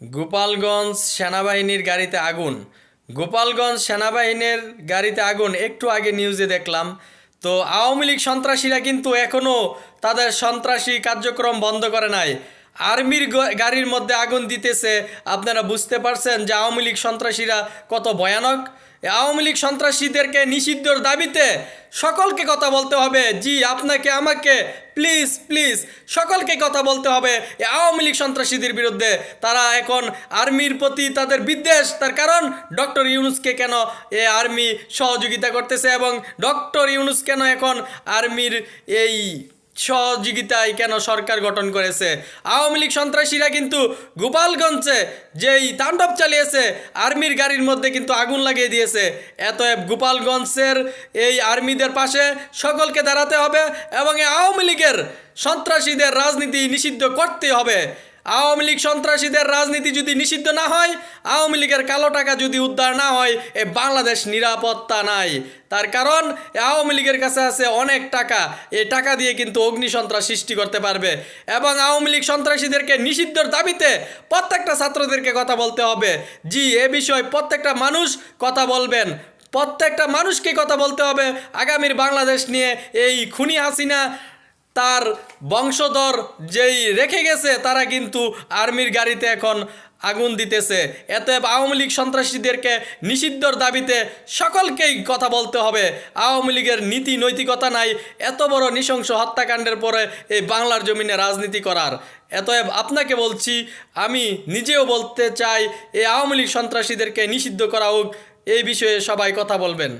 গোপালগঞ্জ সেনাবাহিনীর গাড়িতে আগুন। গোপালগঞ্জ সেনাবাহিনীর গাড়িতে আগুন। একটু আগে নিউজে দেখলাম। তো আওয়ামী লীগ সন্ত্রাসীরা কিন্তু এখনও তাদের সন্ত্রাসী কার্যক্রম বন্ধ করে নাই। আর্মির গাড়ির মধ্যে আগুন দিতেছে। আপনারা বুঝতে পারছেন যে আওয়ামী লীগ সন্ত্রাসীরা কত ভয়ানক। আওয়ামী লীগ সন্ত্রাসীদেরকে নিষিদ্ধর দাবিতে সকলকে কথা বলতে হবে। জি, আপনাকে, আমাকে প্লিজ প্লিজ সকলকে কথা বলতে হবে। আওয়ামী লীগ সন্ত্রাসীদের বিরুদ্ধে। তারা এখন আর্মির প্রতি তাদের বিদ্বেষ, তার কারণ ডক্টর ইউনুসকে কেন এ আর্মি সহযোগিতা করতেছে এবং ডক্টর ইউনুস কেন এখন আর্মির এই সহযোগিতায় কেন সরকার গঠন করেছে? আওয়ামী লীগ সন্ত্রাসীরা কিন্তু গোপালগঞ্জে যেই তাণ্ডব চালিয়েছে, আর্মির গাড়ির মধ্যে কিন্তু আগুন লাগিয়ে দিয়েছে। এতএব গোপালগঞ্জের এই আর্মিদের পাশে সকলকে দাঁড়াতে হবে এবং এই আওয়ামী লীগের সন্ত্রাসীদের রাজনীতি নিষিদ্ধ করতে হবে। আওয়ামী লীগ সন্ত্রাসীদের রাজনীতি যদি নিষিদ্ধ না হয়, আওয়ামী লীগের কালো টাকা যদি উদ্ধার না হয়, এ বাংলাদেশ নিরাপত্তা নাই। তার কারণ আওয়ামী লীগের কাছে আছে অনেক টাকা। এই টাকা দিয়ে কিন্তু অগ্নি সন্ত্রাস সৃষ্টি করতে পারবে। এবং আওয়ামী লীগ সন্ত্রাসীদেরকে নিষিদ্ধর দাবিতে প্রত্যেকটা ছাত্রদেরকে কথা বলতে হবে। জি, এ বিষয়ে প্রত্যেকটা মানুষ কথা বলবেন। প্রত্যেকটা মানুষকে কথা বলতে হবে। আগামীর বাংলাদেশ নিয়ে এই খুনি হাসিনা তার বংশধর যেই রেখে গেছে, তারা কিন্তু আর্মির গাড়িতে এখন আগুন দিতেছে। এতে আওয়ামী লীগ সন্ত্রাসীদেরকে নিষিদ্ধর দাবিতে সকলকেই কথা বলতে হবে। আওয়ামী লীগের নীতি নৈতিকতা নাই, এত বড় নৃশংস হত্যাকাণ্ডের পরে এই বাংলার জমিনে রাজনীতি করার। এতএব আপনাকে বলছি, আমি নিজেও বলতে চাই, এই আওয়ামী লীগ সন্ত্রাসীদেরকে নিষিদ্ধ করা হোক, এই বিষয়ে সবাই কথা বলবেন।